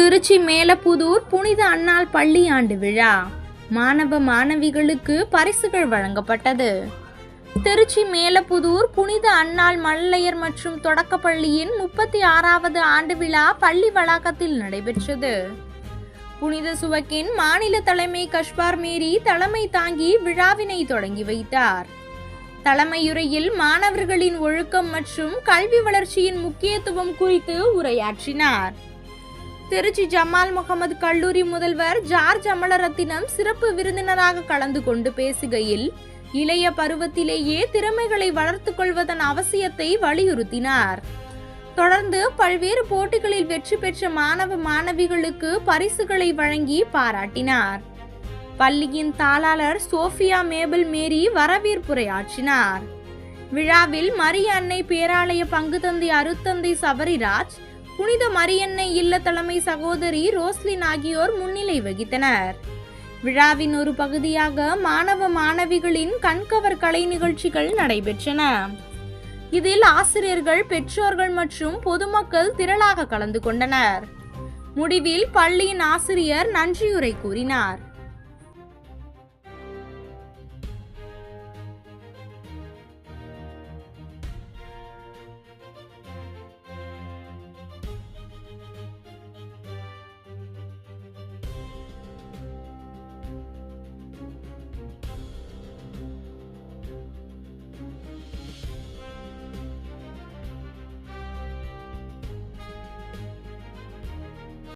திருச்சி மேலப்புதூர் புனித அன்னாள் பள்ளி ஆண்டு விழா. மாணவ மாணவிகளுக்கு பரிசுகள் வழங்கப்பட்டது. திருச்சி மேலப்புதூர் புனித அன்னாள் மல்லையர் மற்றும் தொடக்கப்பள்ளியின் முப்பத்தி ஆறாவது ஆண்டு விழா பள்ளி வளாகத்தில் நடைபெற்றது. புனித சுவக்கின் மாநில தலைமை கஷ்பார் மேரி தலைமை தாங்கி விழாவினை தொடங்கி வைத்தார். தலைமையுரையில் மாணவர்களின் ஒழுக்கம் மற்றும் கல்வி வளர்ச்சியின் முக்கியத்துவம் குறித்து உரையாற்றினார். திருச்சி ஜமால் முகமது கல்லூரி முதல்வர் ஜார்ஜ் அமலரத்தினம் சிறப்பு விருந்தினராக கலந்து கொண்டு பேசுகையில் இளைய பருவத்திலேயே திறமைகளை வளர்த்துக் கொள்வதன் அவசியத்தை வலியுறுத்தினார். தொடர்ந்து பல்வேறு போட்டிகளில் வெற்றி பெற்ற மாணவ மாணவிகளுக்கு பரிசுகளை வழங்கி பாராட்டினார். பள்ளியின் தாளாளர் சோஃபியா மேபிள் மேரி வரவேற்புரையாற்றினார். விழாவில் மரிய அன்னை பேராலய பங்கு தந்தை அருத்தந்தை சபரிராஜ் புனித மரியன்னை இல்ல தலைமை சகோதரி ரோஸ்லின் ஆகியோர் முன்னிலை வகித்தனர். விழாவின் ஒரு பகுதியாக மாணவ மாணவிகளின் கண்கவர் கலை நிகழ்ச்சிகள் நடைபெற்றன. இதில் ஆசிரியர்கள் பெற்றோர்கள் மற்றும் பொதுமக்கள் திரளாக கலந்து கொண்டனர். முடிவில் பள்ளியின் ஆசிரியர் நன்றியுரை கூறினார்.